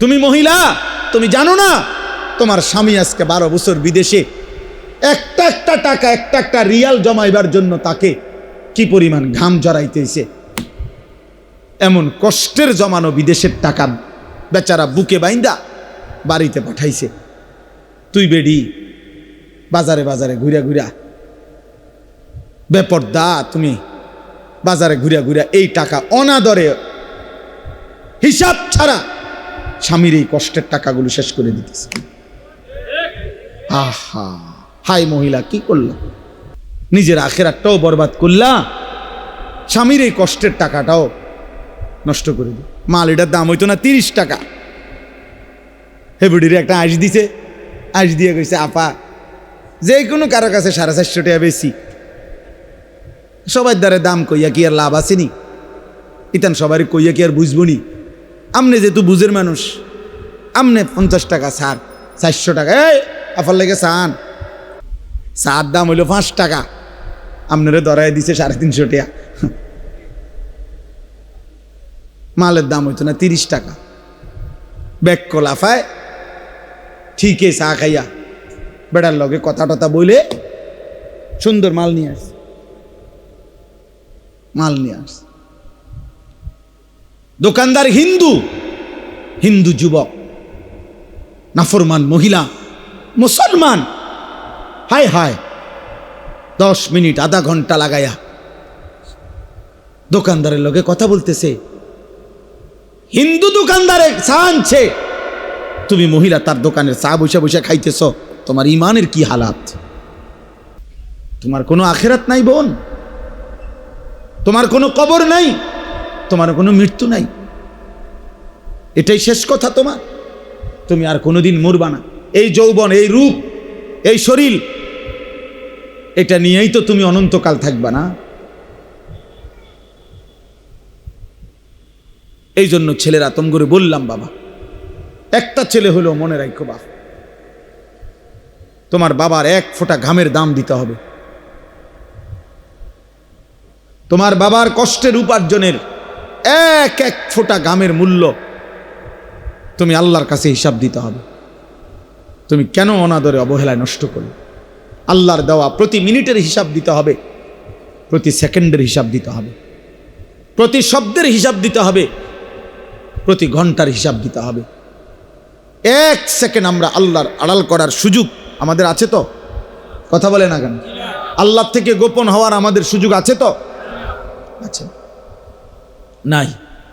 তুমি মহিলা, তুমি জানো না, তোমার স্বামী আজকে বারো বছর বিদেশে। একটা একটা টাকা, একটা একটা রিয়াল জমাইবার জন্য তাকে কি পরিমাণ ঘাম জড়াইতেছে। এমন কষ্টের জমানো বিদেশের টাকা বেচারা বুকে বাইন্দা বাড়িতে পাঠাইছে। তুই বেডি, বাজারে বাজারে ঘুরা ঘুরা। বেপরদা তুমি, বাজারে ঘুরা ঘুরা এই টাকা অনাদরে হিসাব ছাড়া স্বামীর এই কষ্টের টাকাগুলো শেষ করে দিতেছে। আহা, হাই মহিলা, কি করল? নিজের আখেরাটাও বরবাদ করলা, স্বামীর এই কষ্টের টাকাটাও নষ্ট করে দিল। মাল এটার দাম হইতো না তিরিশ টাকা। হেবুডির একটা আইস দিছে আইস দিয়ে গেছে আপা যে কোনো কারও কাছে সাড়ে চারশো টাকা বেশি। সবার দ্বারা দাম কইয়া কি আর লাভ আসেনি ইতান সবারই কইয়া কি আর বুঝব নি? আমনে যেহেতু বুঝের মানুষ, আমনে পঞ্চাশ টাকা সার চারশো টাকা। এই, আফার লেগে সান সার দাম হইল পাঁচ টাকা। আপনারে দরাই দিছে সাড়ে তিনশো টাকা মালের দাম হইতো না তিরিশ টাকা। ব্যাগ কলাফায় ঠিকই চা খাইয়া। বেড়ার লগে কথা টথা বইলে সুন্দর মাল নিয়ে আস মাল নিয়ে আস দোকানদার হিন্দু হিন্দু যুবক, নাফরমান মহিলা, মুসলমান। হায় হায় দশ মিনিট, আধা ঘণ্টা লাগাইয়া দোকানদারের লোকে কথা বলতেছে, হিন্দু দোকানদারে চা আনছে। তুমি মহিলা, তার দোকানের চা বসে বসে খাইতেছ, তোমার ইমানের কি হালাত? তোমার কোনো আখেরাত নাই বোন? তোমার কোনো কবর নাই? তোমার কোনো মৃত্যু নাই। এটাই শেষ কথা তোমার। তুমি আর কোনোদিন মরবা না। এই যৌবন, এই রূপ, এই শরীর, এটা নিয়েই তো তুমি অনন্তকাল থাকবা না। এই জন্য ছেলেরা তম করে বললাম বাবা, একটা ছেলে হলো মনে রাখো বা তোমার বাবার এক ফোঁটা ঘামের দাম দিতে হবে। তোমার বাবার কষ্টের উপার্জনের এক এক ফোঁটা ঘামের মূল্য তুমি আল্লাহর কাছে হিসাব দিতে হবে। তুমি কেন অনাদরে অবহেলায় নষ্ট করলে? আল্লাহর দেওয়া প্রতি মিনিটের হিসাব দিতে হবে, প্রতি সেকেন্ডের হিসাব দিতে হবে, প্রতি শব্দের হিসাব দিতে হবে, প্রতি ঘণ্টার হিসাব দিতে হবে। এক সেকেন্ড আমরা আল্লাহর আড়াল করার সুযোগ আমাদের আছে তো? কথা বলে না কেন? আল্লাহ থেকে গোপন হওয়ার আমাদের সুযোগ আছে তো? আছে। নাই